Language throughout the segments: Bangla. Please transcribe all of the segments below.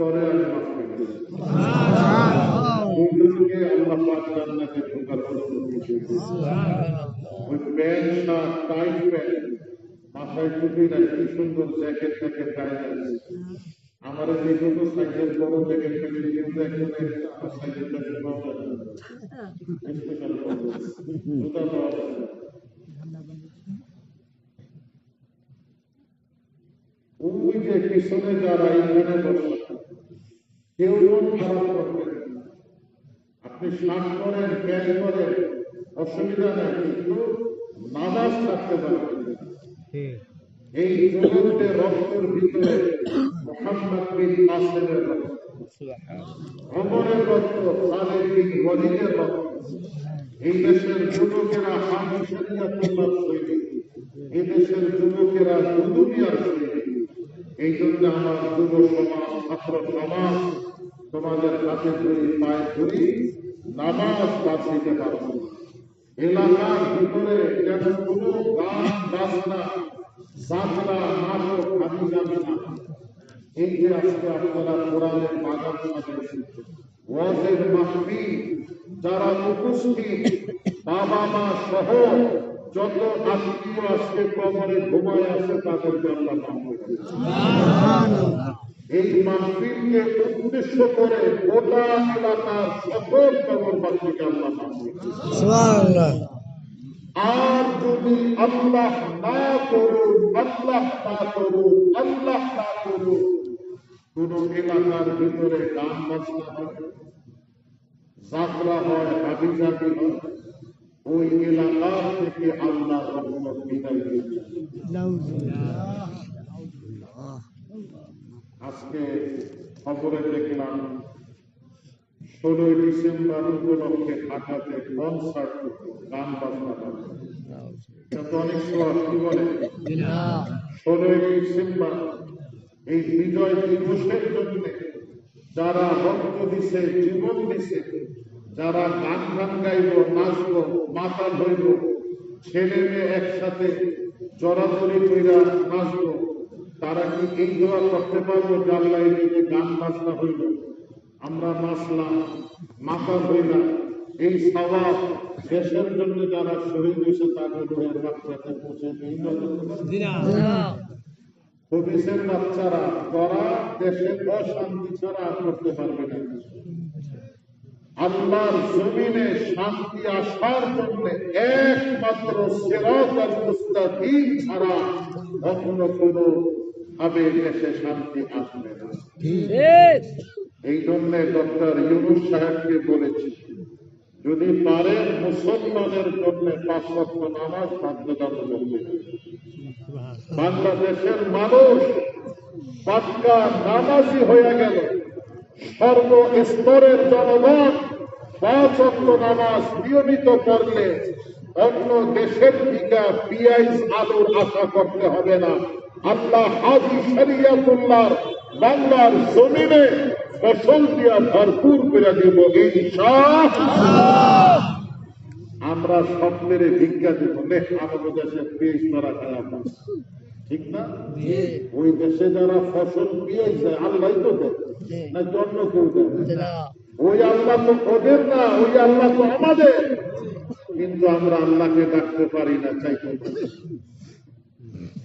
তরে আমি মাফ করে দিলাম দুজনকে আল্লাহ পাক জান্নাতে ঢোকার অনুমতি দিয়েছে ওই প্যান্ট শার্ট টাইট প্যান্ট মাথায় টুপি নাই কি সুন্দর জ্যাকেট থাকে গায়ে আছে আমার সাইকেল বড় জ্যাকেট কিন্তু সাইকেলটাকে। জুতা পাওয়া ওই যে পিছনে যারা বসে। কেউ মন খারাপ করবেন আপনি শ্বাস করেন প্যান করেন অসুবিধা নেই কিন্তু নামাজ থাকতে পারবেন এই জগতে রক্তের ভিতরে মোহাম্মদ বিন নাসিরের রক্ত। অমরের রক্ত খালেদ বিন ওয়ালিদের রক্ত। এই দেশের যুবকেরা হামি শরিয়াতুল্লাহ সৈনিক এই দেশের যুবকেরা দুনিয়ার সৈনিক এই জন্য আমার যুব সমাজ, ছাত্র সমাজ তোমাদের হাতে ধরি পায়ে ধরি নামাজ বাঁচিতে পারব না। এলাকার ভিতরে যেন কোনো গান, বাজনা যাত্রা নাটক আমি যাবে না এই যে আজকে আপনারা কোরআনের বাগান সাজিয়েছেন ওয়াজের মাহফিল, যারা উপস্থিত বাবা মা সহ যত আত্মীয় আজকে কবরে ঘুমায় আছে তাদেরকে আল্লাহ। এই মাহফিলকে উদ্দেশ্য করে গোটা এলাকার সকল কবরবাসীকে আল্লাহ মাফ আর যদি আল্লাহ না করুন আল্লাহ না করুন আল্লাহ না করুন কোন এলাকার ভিতরে গান বাজনা হয় যাত্রা হয় হাবি জাবি হয় ওই এলাকা থেকে আল্লাহ আজকে খবরে দেখলাম, ষোলোই ডিসেম্বর উপলক্ষে ঢাকাতে কনসার্ট গান বাজনা ষোলোই ডিসেম্বর, এই বিজয় দিবসের জন্য যারা রক্ত দিছে, জীবন দিছে যারা গান গান গাইব নাচব, মাথা ধরব, ছেলে মেয়ে একসাথে জড়াজড়ি কইরা নাচব, তারা কি এই দোয়া করতে পারব জানলাই যে গান বাজনা হইল? আমরা নাচলাম, মাথা ধরলাম। এই স্বভাব দেশের জন্য যারা শহীদ হয়েছে, তাদের রোহের বাচ্চাতে পৌঁছে দিই বাচ্চারা তারা দেশের অশান্তি ছাড়া করতে পারবে না। আল্লাহর জমিনে শান্তি আসার জন্য একমাত্র সিরাত আল মুস্তাকিম ছাড়া কখনো কোনো ভাবে দেশে শান্তি আসবে না। এই জন্য ডক্টর ইউনুস সাহেবকে বলেছি যদি পারেন মুসলমানের জন্য পাঁচ ওয়াক্ত নামাজ বাধ্যতামূলক বাংলাদেশের মানুষ পাক্কা নামাজি হয়ে গেল। সর্ব স্তরের জনগণ পাঁচ অক্ট নামাজ নিয়মিত করলে অন্য দেশের দিকে পিয়াইজ আলুর আশা করতে হবে না। আল্লাহ হাজি শরিয়াতুল্লাহর বাংলার জমিনে ফসল দিয়া ভরপুর করে দিব আমরা স্বপ্নের ভিক্ষা দিব। আমাদের দেশে পেয়েছ তারা খারাপ ঠিক না? ওই দেশে যারা ফসল পেয়েছে আল্লাহ তো দেয়। না জন্য কেউ দেয়? ওই আল্লাহ তো ওদের না, ওই আল্লাহ তো আমাদের। কিন্তু আমরা আল্লাহকে ডাকতে পারি না চাইতে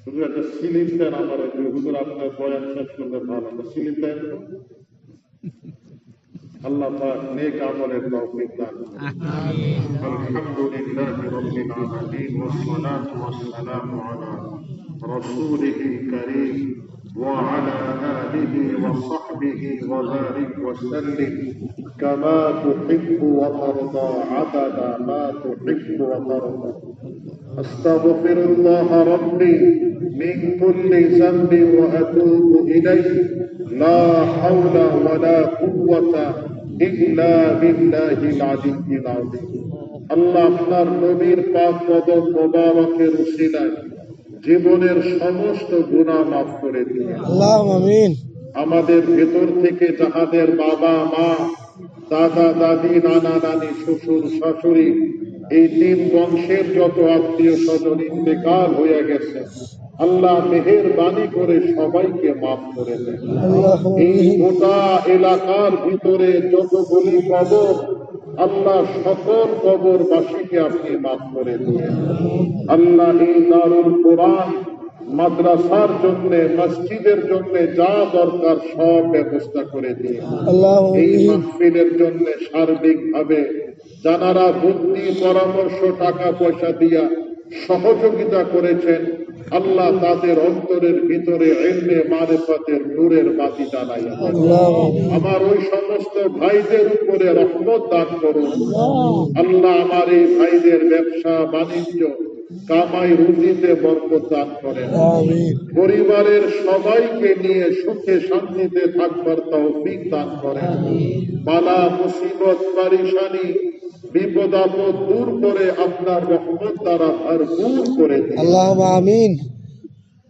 শুধু একটা সিলিপ দেন আমার হুজুর, আপনার বয়ান শেষ করলে ভালো সিলিপ দেন আল্লাহ পাক নেক আমলের তৌফিক দান আলহামদুলিল্লাহি রাব্বিল আলামিন আলা রাসূলিহিল কারীম। وعلى آله وصحبه وبارك وسلم كما تحب وترضى عدد ما تحب وترضى أستغفر الله ربي من كل ذنب وأتوب إليه লা হাওলা ওয়ালা কুওয়াতা ইল্লা বিল্লাহিল আলিয়্যিল আযীম আল্লাহ আপনার নবীর পাক কদম মোবারকের উসিলায় জীবনের সমস্ত গুনাহ মাফ করে দিয়ে আমাদের ভেতর থেকে যাহাদের বাবা মা দাদা দাদি নানা নানি শ্বশুর শাশুড়ি এই তিন বংশের যত আত্মীয় স্বজন ইন্তেকাল হয়ে গেছে আল্লাহ মেহের বাণী করে সবাইকে মাফ করে দেন। এই গোটা এলাকার ভিতরে যতগুলি কবর আল্লাহ সকল কবরবাসীকে আপনি মাফ করে দিন। আল্লাহ এই দারুল কোরআন মাদ্রাসার জন্য মসজিদের জন্য যা দরকার সব ব্যবস্থা করে আল্লাহ এই মাহফিলের জন্য সার্বিকভাবে যারা বুদ্ধি পরামর্শ টাকা পয়সা দিয়া সহযোগিতা করেছেন আল্লাহ তাদের অন্তরের ভিতরে এমনি মারেফাতের নূরের বাতি জ্বালাইয়া আমার ওই সমস্ত ভাইদের উপরে রহমত দান করুন। আল্লাহ। আমার এই ভাইদের ব্যবসা বাণিজ্য কামাই রুজিতে বরকত দান করেন। পরিবারের সবাইকে নিয়ে সুখে শান্তিতে থাকবার তৌফিক দান করেন। বালা মুসিবত পারিশানি বিপদ আপদ দূর করে আপনার রহমত দ্বারা ভরপুর করে আল্লাহ আমিন।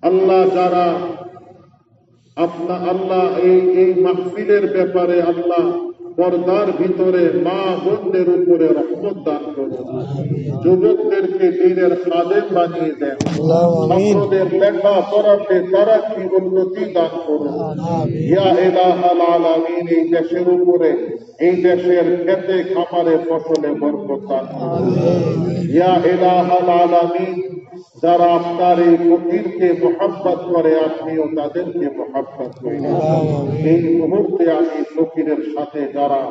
আল্লাহ যারা আপনা আল্লাহ এই এই মাহফিলের ব্যাপারে আল্লাহ পর্দার ভিতরে মা বোনদের উপরে রহমত দান করুন। যুবকদেরকে দিনের খাদেম বানিয়ে দেন। ছাত্রদের লেখা পড়াতে তারা কি উন্নতি দান করুন। ইয়া ইলাহাল আলামিন এই দেশের উপরে এই দেশের খেতে খামারে ফসলে বরকত দান করুন। ইয়া ইলাহাল আলামিন যারা আপনার এই ফকিরকে মোহাব্বত করে আপনিও তাদেরকে মোহাব্বত করেন। এই মুহূর্তে আমি ফকিরের সাথে যারা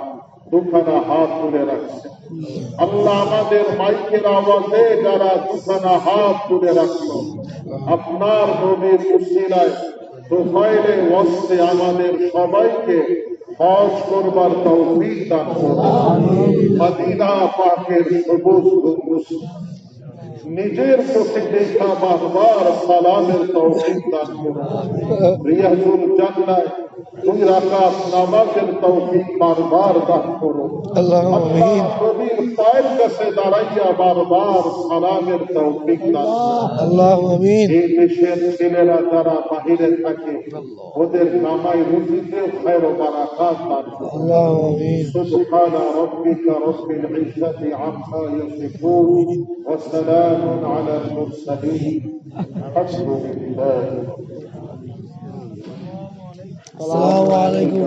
দুখানা হাত তুলে রাখছে। আল্লাহ আমাদের মাইকের আওয়াজে যারা দুখানা হাত তুলে রাখল আপনার নবীর উসিলায় তোফাইলে ওয়াস্তে আমাদের সবাইকে হজ করবার তৌফিক দান করুন। মদিনা পাকের সবুজ নিজের চোখে দেখা বারবার সালামের তৌফিক দান করুন রিয়াজুল জান্নায় मेरा काफनामा से तौफीक बार बार अदा करो अमीन पायल कसे दाड़ाइया बार बार সালামের তৌফিক দান আল্লাহ আমিন এই দেশের ছেলেরা যারা বাহিরে থাকে ওদের কামাই রুজিতে খায়র বারাকাত দান আল্লাহ আমিন সুবহান রাব্বিকা রাব্বিল ইজ্জাতি আম্মা ইয়াসিফুন ওয়া সালামুন আলাল মুরসালিন আলহামদুলিল্লাহ Assalamualaikum.